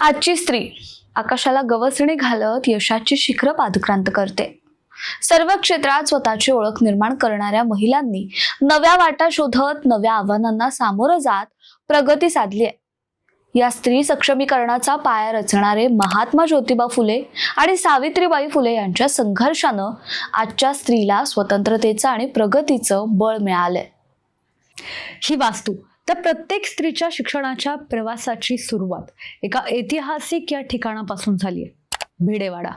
आजची स्त्री आकाशाला गवसणी घालत यशाची शिखरं पादक्रांत करते. सर्व क्षेत्रात स्वतःची ओळख निर्माण करणाऱ्या महिलांनी नव्या वाटा शोधत नव्या आव्हानांना सामोरं जात प्रगती साधली आहे. या स्त्री सक्षमीकरणाचा पाया रचणारे महात्मा ज्योतिबा फुले आणि सावित्रीबाई फुले यांच्या संघर्षानं आजच्या स्त्रीला स्वतंत्रतेचं आणि प्रगतीचं बळ मिळालंय. ही वास्तू तर प्रत्येक स्त्रीच्या शिक्षणाच्या प्रवासाची सुरुवात एका ऐतिहासिक या ठिकाणापासून झाली आहे. भिडेवाडा.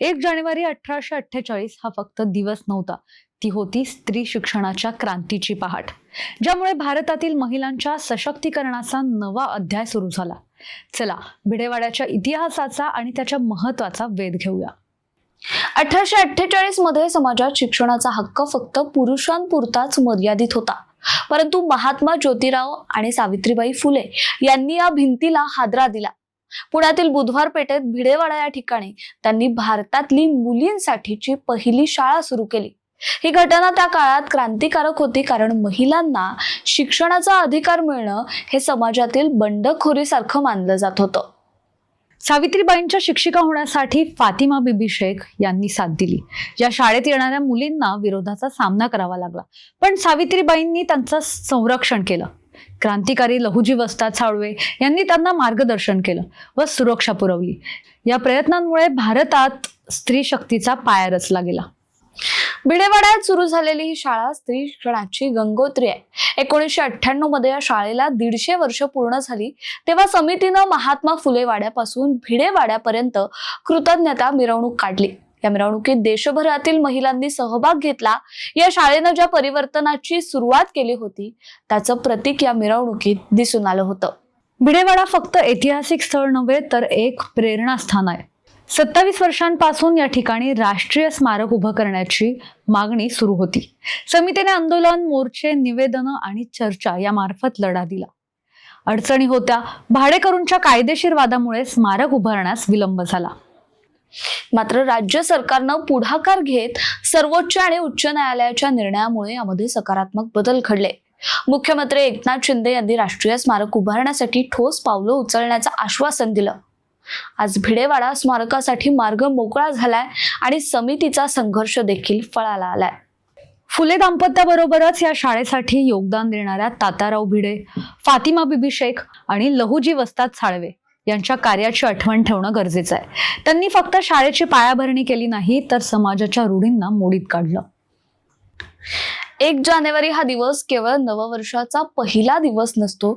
एक जानेवारी अठराशे अठ्ठेचाळीस हा फक्त दिवस नव्हता. ती होती स्त्री शिक्षणाच्या क्रांतीची पहाट ज्यामुळे भारतातील महिलांच्या सशक्तीकरणाचा नवा अध्याय सुरू झाला. चला भिडेवाड्याच्या इतिहासाचा आणि त्याच्या महत्त्वाचा वेध घेऊया. अठराशे अठ्ठेचाळीसमध्ये समाजात शिक्षणाचा हक्क फक्त पुरुषांपुरताच मर्यादित होता. परंतु महात्मा ज्योतिराव आणि सावित्रीबाई फुले यांनी या भिंतीला हादरा दिला. पुण्यातील बुधवार पेठेत भिडेवाडा या ठिकाणी त्यांनी भारतातली मुलींसाठीची पहिली शाळा सुरू केली. ही घटना त्या काळात क्रांतिकारक होती कारण महिलांना शिक्षणाचा अधिकार मिळणं हे समाजातील बंडखोरीसारखं मानलं जात होतं. सावित्रीबाईंच्या शिक्षिका होण्यासाठी फातिमा बिबी शेख यांनी साथ दिली. या शाळेत येणाऱ्या मुलींना विरोधाचा सामना करावा लागला. पण सावित्रीबाईंनी त्यांचं संरक्षण केलं. क्रांतिकारी लहुजी वस्ताद साळवे यांनी त्यांना मार्गदर्शन केलं व सुरक्षा पुरवली. या प्रयत्नांमुळे भारतात स्त्री शक्तीचा पाया रचला गेला. भिडेवाड्यात सुरू झालेली ही शाळा स्त्री शिक्षणाची गंगोत्री आहे. एकोणीसशे अठ्ठ्याण्णवमध्ये या शाळेला दीडशे वर्ष पूर्ण झाली. तेव्हा समितीनं महात्मा फुले वाड्यापासून भिडेवाड्यापर्यंत कृतज्ञता मिरवणूक काढली. या मिरवणुकीत देशभरातील महिलांनी सहभाग घेतला. या शाळेनं ज्या परिवर्तनाची सुरुवात केली होती त्याचं प्रतीक या मिरवणुकीत दिसून आलं होतं. भिडेवाडा फक्त ऐतिहासिक स्थळ नव्हे तर एक प्रेरणास्थान आहे. सत्तावीस वर्षांपासून या ठिकाणी राष्ट्रीय स्मारक उभं करण्याची मागणी सुरू होती. समितीने आंदोलन मोर्चे निवेदनं आणि चर्चा यामार्फत लढा दिला. अडचणी होत्या. भाडेकरूंच्या कायदेशीर वादामुळे स्मारक उभारण्यास विलंब झाला. मात्र राज्य सरकारनं पुढाकार घेत सर्वोच्च आणि उच्च न्यायालयाच्या निर्णयामुळे यामध्ये सकारात्मक बदल घडले. मुख्यमंत्री एकनाथ शिंदे यांनी राष्ट्रीय स्मारक उभारण्यासाठी ठोस पावलं उचलण्याचं आश्वासन दिलं. आज भिडेवाडा स्मारकासाठी मार्ग मोकळा झालाय आणि समितीचा संघर्ष देखील फळाला आलाय. फुले दाम्पत्याबरोबरच या शाळेसाठी योगदान देणाऱ्या ताताराव भिडे फातिमा बिबी शेख आणि लहुजी वस्ताद साळवे यांच्या कार्याची आठवण ठेवणं गरजेचं आहे. त्यांनी फक्त शाळेची पायाभरणी केली नाही तर समाजाच्या रूढींना मोडीत काढलं. एक जानेवारी हा दिवस केवळ नववर्षाचा पहिला दिवस नसतो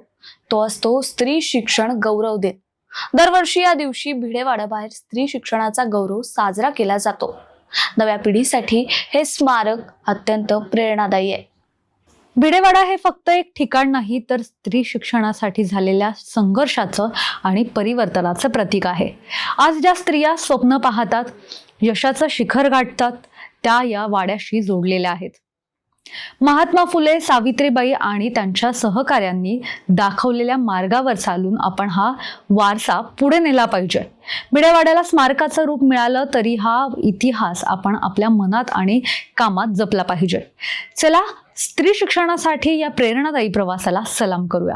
तो असतो स्त्री शिक्षण गौरव दिन. दरवर्षी या दिवशी भिडेवाडाबाहेर स्त्री शिक्षणाचा गौरव साजरा केला जातो. नव्या पिढीसाठी हे स्मारक अत्यंत प्रेरणादायी आहे. भिडेवाडा हे फक्त एक ठिकाण नाही तर स्त्री शिक्षणासाठी झालेल्या संघर्षाचं आणि परिवर्तनाचं प्रतीक आहे. आज ज्या स्त्रिया स्वप्न पाहतात यशाचं शिखर गाठतात त्या या वाड्याशी जोडलेल्या आहेत. महात्मा फुले सावित्रीबाई आणि त्यांच्या सहकाऱ्यांनी दाखवलेल्या मार्गावर चालून आपण हा वारसा पुढे नेला पाहिजे. भिडेवाड्याला स्मारकाचं रूप मिळालं तरी हा इतिहास आपण आपल्या मनात आणि कामात जपला पाहिजे. चला स्त्री शिक्षणासाठी या प्रेरणादायी प्रवासाला सलाम करूया.